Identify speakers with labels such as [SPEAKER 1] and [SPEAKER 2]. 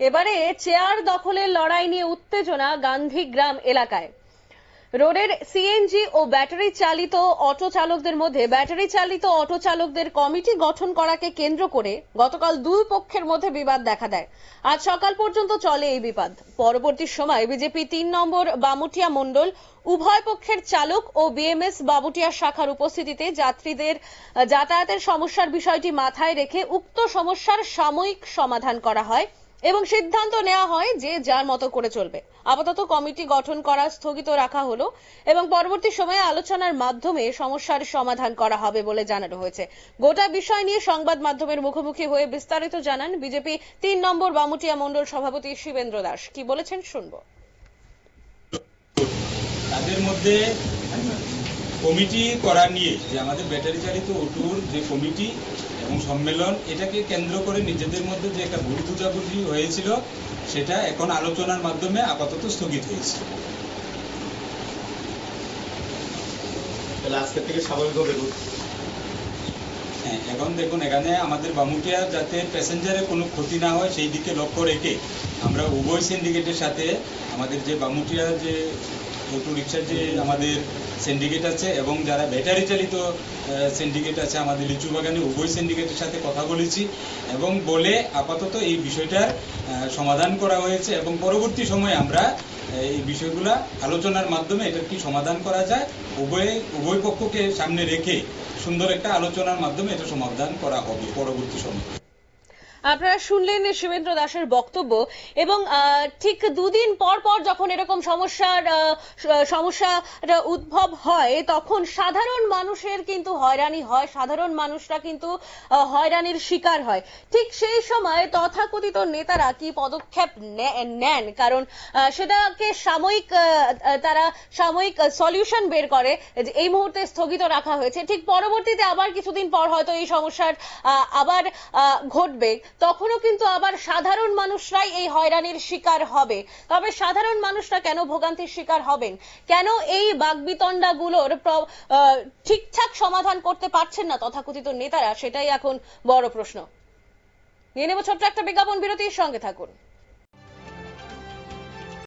[SPEAKER 1] এবারে চেয়ার দখলের লড়াই নিয়ে উত্তেজনা গান্ধীগ্রাম এলাকায়। রোডের সিএনজি ও ব্যাটারি চালিত অটো চালকদের মধ্যে ব্যাটারি চালিত অটো চালকদের কমিটি গঠন করাকে কেন্দ্র করে গতকাল দুই পক্ষের মধ্যে বিবাদ দেখা দেয়। আজ সকাল পর্যন্ত চলে এই বিবাদ। পরবর্তী সময় বিজেপি তিন নম্বর বামুটিয়া মণ্ডল, উভয় পক্ষের চালক ও বিএমএস বাবুটিয়া শাখার উপস্থিতিতে যাত্রীদের, যাতায়াতের সমস্যার বিষয়টি মাথায় রেখে উক্ত সমস্যার সাময়িক সমাধান করা হয়। এবং সিদ্ধান্ত নেওয়া হয় যে যার মতো করে চলবে। আপাতত কমিটি গঠন করা স্থগিত রাখা হলো এবং পরবর্তী সময়ে আলোচনার মাধ্যমে সমস্যার সমাধান করা হবে বলে জানানো হয়েছে। গোটা বিষয় নিয়ে সংবাদ মাধ্যমের মুখোমুখি হয়ে বিস্তারিত জানান বিজেপি তিন নম্বর বামুটিয়া মণ্ডল সভাপতি শিবেন্দ্র দাস। কি বলেছেন শুনব।
[SPEAKER 2] তাদের মধ্যে কমিটি করা নিয়ে যে আমাদের ব্যাটারি চালিত অটুর যে কমিটি এবং সম্মেলন এটাকে কেন্দ্র করে নিজেদের মধ্যে যে একটা ভুল বুঝাবুঝি হয়েছিল সেটা এখন আলোচনার মাধ্যমে আপাতত স্থগিত হয়েছে।
[SPEAKER 3] আজকে থেকে স্বাভাবিক
[SPEAKER 2] হ্যাঁ এখন দেখুন এখানে আমাদের বামুটিয়া যাতে প্যাসেঞ্জারের কোনো ক্ষতি না হয় সেই দিকে লক্ষ্য রেখে আমরা উভয় সিন্ডিকেটের সাথে আমাদের যে বামুটিয়া যে অটো রিক্সার যে আমাদের সিন্ডিকেট আছে এবং যারা ব্যাটারি চালিত সিন্ডিকেট আছে, আমাদের লিচু বাগানে উভয় সিন্ডিকেটের সাথে কথা বলেছি এবং বলে আপাতত এই বিষয়টার সমাধান করা হয়েছে এবং পরবর্তী সময়ে আমরা এই বিষয়গুলা আলোচনার মাধ্যমে এটার কি সমাধান করা যায়, উভয় উভয় পক্ষকে সামনে রেখে সুন্দর একটা আলোচনার মাধ্যমে এটা সমাধান করা হবে পরবর্তী সময়ে।
[SPEAKER 1] আপনারা শুনলেন শিবেন্দ্র দাসের বক্তব্য এবং ঠিক দুদিন পর পর যখন এরকম সমস্যার সমস্যা উদ্ভব হয়, তখন সাধারণ মানুষের কিন্তু হয়রানি হয়, সাধারণ মানুষরা কিন্তু হয়রানির শিকার হয়। ঠিক সেই সময় তথাকথিত নেতারা কি পদক্ষেপ নেন? কারণ সেটাকে সাময়িক তারা সাময়িক সলিউশন বের করে এই মুহূর্তে স্থগিত রাখা হয়েছে। ঠিক পরবর্তীতে আবার কিছুদিন পর হয়তো এই সমস্যার আবার ঘটবে। তখনও কিন্তু আবার সাধারণ মানুষরাই এই হয়রানির শিকার হবে। তবে সাধারণ মানুষরা কেন ভোগান্তির শিকার হবেন? কেন এই বাগবিতণ্ডাগুলোর ঠিকঠাক সমাধান করতে পারছেন না তথাকথিত নেতারা? সেটাই এখন বড় প্রশ্ন। নিয়ে নেব ছোট্ট একটা বিজ্ঞাপন বিরতির সঙ্গে থাকুন।